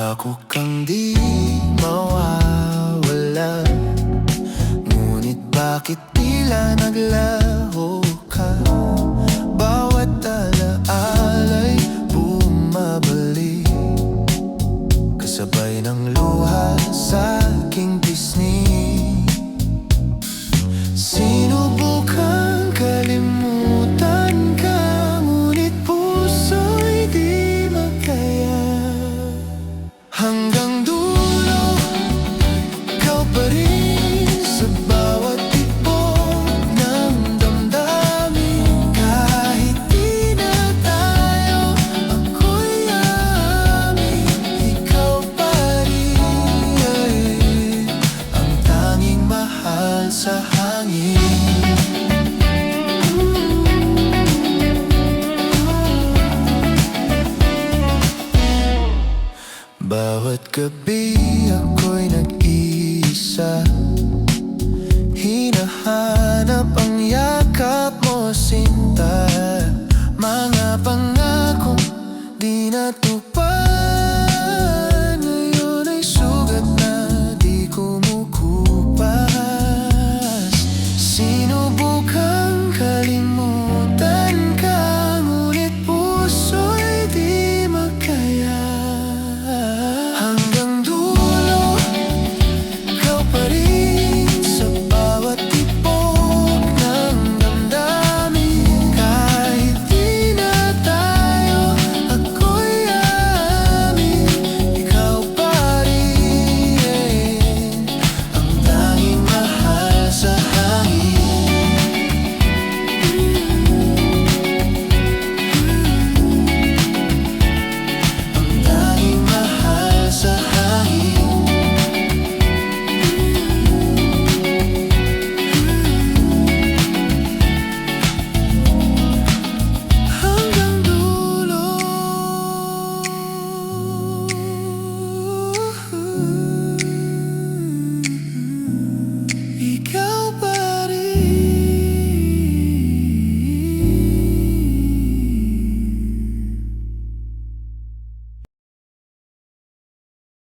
Pangako kang di mawawala Ngunit bakit tila naglaho ka Bawat alaala'y bumabalik Kasabay ng luha sa aking pisngi sa hangin. Bawat gabi ako'y nag-iisa. Hinahanap ang yakap mo, sinta. Mga pangakong di natupad Darling